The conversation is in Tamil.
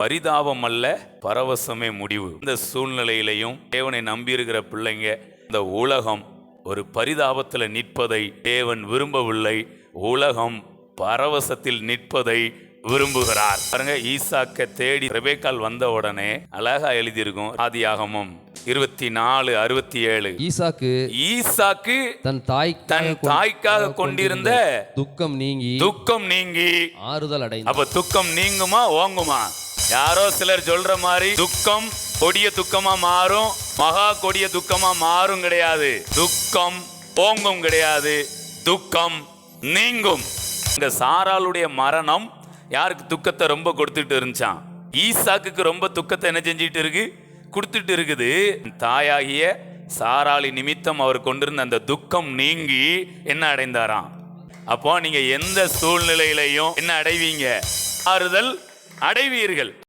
பரிதாபம் அல்ல பரவசமே முடிவு. இந்த சூழ்நிலையிலையும் தேவனை நம்பியிருக்கிற பிள்ளைங்க இந்த உலகம் ஒரு பரிதாபத்தில் நிற்பதை தேவன் விரும்பவில்லை. உலகம் பரவசத்தில் நிற்பதை விரும்புகிறார். பாருங்க ஈசாக்க தேடி ரெபேக்கால் வந்த உடனே அழகா எழுதியிருக்கும் ஆதியாகமம் இருபத்தி நாலு அறுபத்தி ஏழு ஈசாக்கு ஈசாக்கு தன் தாய் தன் தாய்க்காக கொண்டிருந்த துக்கம் நீங்கி துக்கம் நீங்கி ஆறுதல் அடைந்தார். அப்ப துக்கம் நீங்குமா ஓங்குமா? யாரோ சிலர் சொல்ற மாதிரி துக்கம் கொடிய துக்கமா மாறும் மகா கொடிய துக்கமா மாறும் கிடையாது. துக்கம் போங்கும் கிடையாது. துக்கம் நீங்கும். இந்த சாராளுடைய மரணம் யாருக்கு துக்கத்தை ரொம்ப கொடுத்துட்டு இருந்துச்சான் ஈசாக்குக்கு ரொம்ப துக்கத்தை என்ன செஞ்சிட்டு இருக்கு? கொடுத்துட்டு இருக்குது. தாயாகிய சாராளி நிமித்தம் அவர் கொண்டிருந்த அந்த துக்கம் நீங்கி என்ன அடைந்தாராம்? அப்போ நீங்க எந்த சூழ்நிலையிலையும் என்ன அடைவீங்க? ஆறுதல் அடைவீர்கள்.